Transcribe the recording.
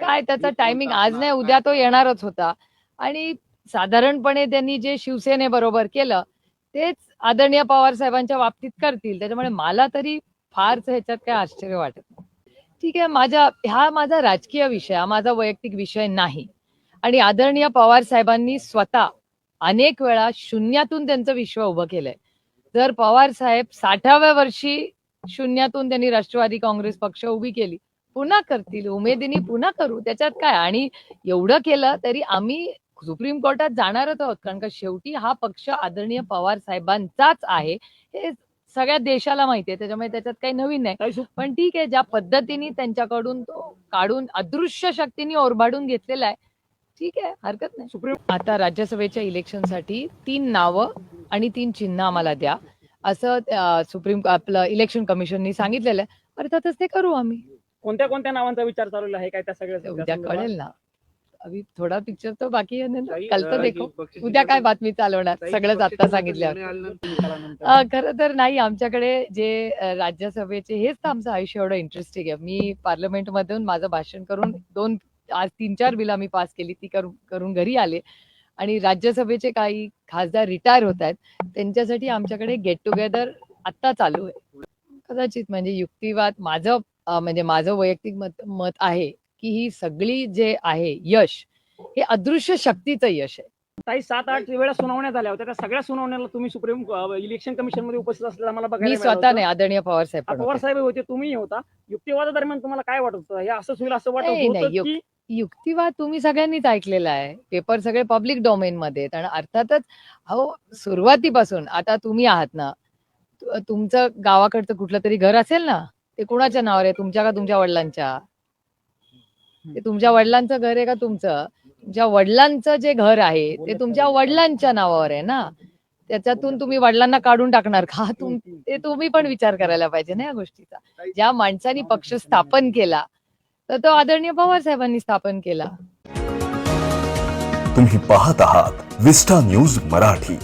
काय त्याचा टायमिंग आज नाही उद्या तो येणारच होता. आणि साधारणपणे त्यांनी जे शिवसेनेबरोबर केलं तेच आदरणीय पवार साहेबांच्या बाबतीत करतील. त्याच्यामुळे मला तरी फारच ह्याच्यात काय आश्चर्य वाटत नाही. ठीक आहे माझा हा माझा राजकीय विषय हा माझा वैयक्तिक विषय नाही. आणि आदरणीय पवार साहेबांनी स्वतः अनेक वेळा शून्यातून त्यांचं विश्व उभं केलंय. जर पवार साहेब साठाव्या वर्षी शून्यातून त्यांनी राष्ट्रवादी काँग्रेस पक्ष उभी केली पुन्हा करतील उमेदीने पुन्हा करू त्याच्यात काय? आणि एवढं केलं तरी आम्ही सुप्रीम कोर्टात जाणारच आहोत कारण का शेवटी हा पक्ष आदरणीय पवार साहेबांचाच आहे. हे सगळ्या देशाला माहिती आहे त्याच्यामुळे त्याच्यात काही नवीन नाही. पण ठीक आहे ज्या पद्धतीने त्यांच्याकडून तो काढून अदृश्य शक्तीने ओरबाडून घेतलेला आहे ठीक आहे हरकत नाही. सुप्रीम आता राज्यसभेच्या इलेक्शनसाठी तीन नावं आणि तीन चिन्ह आम्हाला द्या. असं सुप्रीम आपलं इलेक्शन कमिशननी सांगितलेलं आहे. अर्थातच ते करू आम्ही. कोणत्या कोणत्या नावांचा विचार चालू आहे? काय त्या सगळ्या उद्या कळेल ना. अभी थोडा पिक्चर तो बाकी आहे ना. कल तर देखो. उद्या काय बातमी चालवणार? सगळंच आता सांगितल्यावर. खर तर नाही. आमच्याकडे जे राज्यसभेचे हेच तर आमचं आयुष्य एवढं इंटरेस्टिंग आहे. मी पार्लमेंट मधून माझं भाषण करून दोन आज तीन चार बिल आम्ही पास केली. ती करून घरी आले. आणि राज्यसभेचे काही खासदार रिटायर होत आहेत. त्यांच्यासाठी आमच्याकडे गेट टुगेदर आत्ता चालू आहे. कदाचित म्हणजे युक्तिवाद माझं म्हणजे माझं वैयक्तिक मत मत आहे की ही सगळी जे आहे यश हे अदृश्य शक्तीचं यश आहे ताई सात आठ वेळा सुनावण्या झाल्या होत्या त्या सगळ्या सुनावण्याला तुम्ही सुप्रीम इलेक्शन कमिशनमध्ये उपस्थित असलेला मला मी मिळालं स्वतः. नाही आदरणीय पवार साहेब पवार. साहेब होते तुम्ही होता युक्तिवादादरम्यान तुम्हाला काय वाटत होतं हे असंच होईल असं वाटत युक्तिवाद तुम्ही सगळ्यांनीच ऐकलेला आहे पेपर सगळे पब्लिक डोमेन मध्ये आहेत. आणि अर्थातच अहो सुरुवातीपासून आता तुम्ही आहात ना तुमचं गावाकडचं कुठलं तरी घर असेल ना ते कुणाच्या नावावर आहे? तुमच्या का तुमच्या वडिलांच्या? ते तुमच्या वडिलांचं घर आहे का तुमचं? तुमच्या वडिलांचं जे घर आहे ते तुमच्या वडिलांच्या नावावर आहे ना? त्याच्यातून तुम्ही वडिलांना काढून टाकणार का? तुम ते तुम्ही पण विचार करायला पाहिजे ना या गोष्टीचा. ज्या माणसानी पक्ष स्थापन केला तर तो आदरणीय पवार साहेबांनी स्थापन केला. तुम्ही पाहत आहात विस्टा न्यूज मराठी.